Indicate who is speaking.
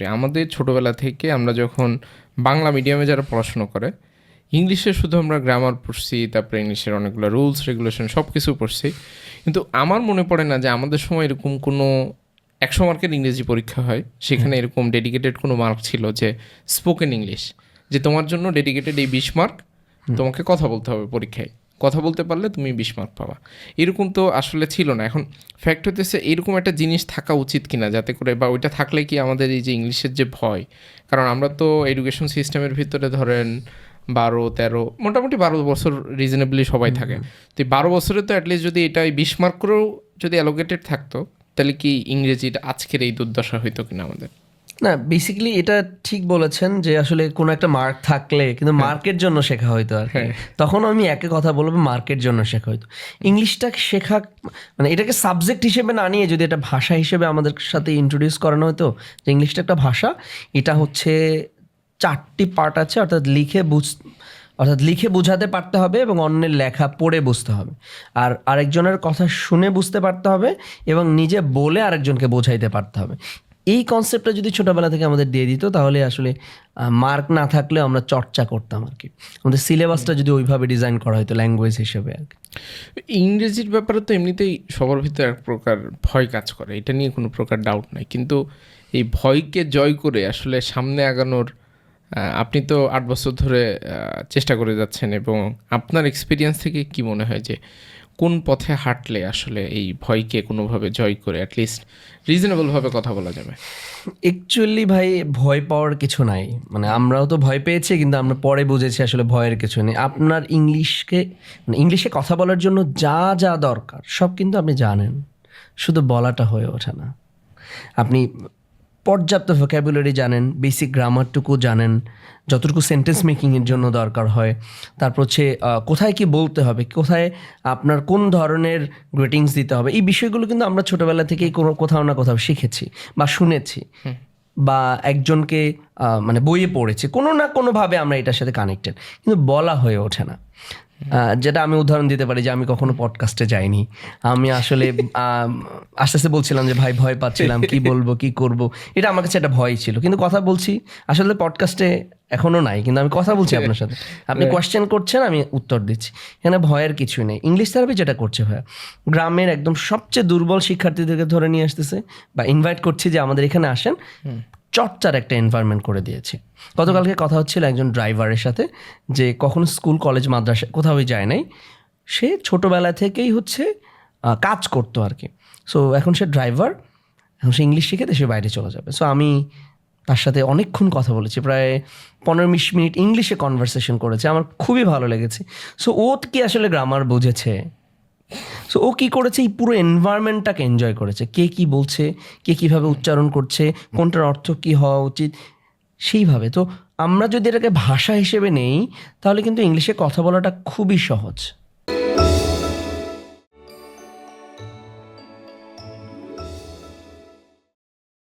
Speaker 1: পারি আমাদের ছোটোবেলা থেকে আমরা যখন বাংলা মিডিয়ামে যারা পড়াশুনো করে ইংলিশে শুধু আমরা গ্রামার পড়ছি তারপরে ইংলিশের অনেকগুলো রুলস রেগুলেশন সব কিছু পড়ছি। কিন্তু আমার মনে পড়ে না যে আমাদের সময় এরকম কোনো একশো মার্কের ইংরেজি পরীক্ষা হয় সেখানে এরকম ডেডিকেটেড কোনো মার্ক ছিল যে স্পোকেন ইংলিশ যে তোমার জন্য ডেডিকেটেড এই বিশ মার্ক তোমাকে কথা বলতে হবে পরীক্ষায়। কথা বলতে পারলে তুমি বিশ মার্ক পাবা। এরকম তো আসলে ছিল না। এখন ফ্যাক্ট হতেছে এরকম একটা জিনিস থাকা উচিত কিনা যাতে করে বা ওইটা থাকলে কি আমাদের এই যে ইংলিশের যে ভয়? কারণ আমরা তো এডুকেশন সিস্টেমের ভিতরে ধরেন বারো তেরো মোটামুটি বারো বছর রিজনেবলি সবাই থাকে। তো বারো বছরে তো অ্যাটলিস্ট যদি এটা বিশ মার্ক করেও যদি অ্যালোকেটেড থাকতো তাহলে কি ইংরেজির আজকের এই দুর্দশা হইতো কিনা আমাদের?
Speaker 2: না বেসিক্যালি এটা ঠিক বলেছেন যে আসলে কোনো একটা মার্ক থাকলে কিন্তু মার্কের জন্য শেখা হয়তো আর কি। তখন আমি একে কথা বলব মার্কের জন্য শেখা হয়তো। ইংলিশটা শেখা মানে এটাকে সাবজেক্ট হিসেবে না নিয়ে যদি এটা ভাষা হিসেবে আমাদের সাথে ইন্ট্রোডিউস করানো হতো যে ইংলিশটা একটা ভাষা এটা হচ্ছে চারটি পার্ট আছে অর্থাৎ লিখে বুঝ অর্থাৎ লিখে বোঝাতে পারতে হবে এবং অন্যের লেখা পড়ে বুঝতে হবে। আর আরেকজনের কথা শুনে বুঝতে পারতে হবে এবং নিজে বলে আরেকজনকে বোঝাইতে পারতে হবে। এই কনসেপ্টটা যদি ছোটোবেলা থেকে আমাদের দিয়ে দিত, তাহলে আসলে মার্ক না থাকলেও আমরা চর্চা করতাম আর কি। আমাদের সিলেবাসটা যদি ওইভাবে ডিজাইন করা হতো ল্যাঙ্গুয়েজ হিসেবে আর
Speaker 1: ইংরেজির ব্যাপারে তো এমনিতেই সবার ভিতরে এক প্রকার ভয় কাজ করে, এটা নিয়ে কোনো প্রকার ডাউট নাই। কিন্তু এই ভয়কে জয় করে আসলে সামনে আগানোর আপনি তো আট বছর ধরে চেষ্টা করে যাচ্ছেন এবং আপনার এক্সপিরিয়েন্স থেকে কি মনে হয় যে কোন পথে হাঁটলে আসলে এই ভয়কে কোনোভাবে জয় করে অ্যাটলিস্ট রিজনেবলভাবে কথা বলা যাবে?
Speaker 2: অ্যাকচুয়ালি ভাই, ভয় পাওয়ার কিছু নাই। মানে আমরাও তো ভয় পেয়েছি, কিন্তু আমরা পরে বুঝেছি আসলে ভয়ের কিছু নেই। আপনার ইংলিশকে মানে ইংলিশে কথা বলার জন্য যা যা দরকার, সব কিন্তু আপনি জানেন। শুধু বলাটা হয়ে ওঠে না। আপনি পর্যাপ্ত ভোক্যাবুলারি জানেন বেসিক গ্রামারটুকু জানেন যতটুকু সেন্টেন্স মেকিংয়ের জন্য দরকার হয়। তারপর হচ্ছে কোথায় কি বলতে হবে কোথায় আপনার কোন ধরনের গ্রেটিংস দিতে হবে এই বিষয়গুলো কিন্তু আমরা ছোটোবেলা থেকেই কোনো কোথাও না কোথাও শিখেছি বা শুনেছি বা একজনকে মানে বইয়ে পড়েছি কোনো না কোনোভাবে আমরা এটার সাথে কানেক্টেড কিন্তু বলা হয়ে ওঠে না। যেটা আমি উদাহরণ দিতে পারি যে আমি কখনো পডকাস্টে যাইনি। আমি আসলে আস্তে আস্তে বলছিলাম যে ভাই ভয় পাচ্ছিলাম কি বলব কি করব? এটা আমার কাছে একটা ভয় ছিল। কিন্তু কথা বলছি আসলে পডকাস্টে এখনও নাই কিন্তু আমি কথা বলছি আপনার সাথে। আপনি কোয়েশ্চেন করছেন আমি উত্তর দিচ্ছি। এখানে ভয়ের কিছুই নেই। ইংলিশ থেরাপি যেটা করছে ভাইয়া গ্রামের একদম সবচেয়ে দুর্বল শিক্ষার্থীদেরকে ধরে নিয়ে আসতেছে বা ইনভাইট করছি যে আমাদের এখানে আসেন। চর্চার একটা এনভায়রনমেন্ট করে দিয়েছে। গতকালকে কথা হচ্ছিল একজন ড্রাইভারের সাথে যে কখনো স্কুল কলেজ মাদ্রাসা কোথাওই যায় নাই। সে ছোটোবেলা থেকেই হচ্ছে কাজ করতো আর কি সো এখন সে ড্রাইভার এখন সে ইংলিশ শিখে দেশে বাইরে চলে যাবে। সো আমি তার সাথে অনেকক্ষণ কথা বলেছি। প্রায় পনেরো বিশ মিনিট ইংলিশে কনভারসেশন করেছে। আমার খুবই ভালো লেগেছে। সো ও কি আসলে গ্রামার বুঝেছে? সো ও কী করেছে? এই পুরো এনভায়রনমেন্টটাকে এনজয় করেছে। কে কি বলছে? কে কীভাবে উচ্চারণ করছে? কোনটার অর্থ কি হওয়া উচিত? সেইভাবে। তো আমরা যদি এটাকে ভাষা হিসেবে নেই, তাহলে কিন্তু ইংলিশে কথা বলাটা খুবই সহজ।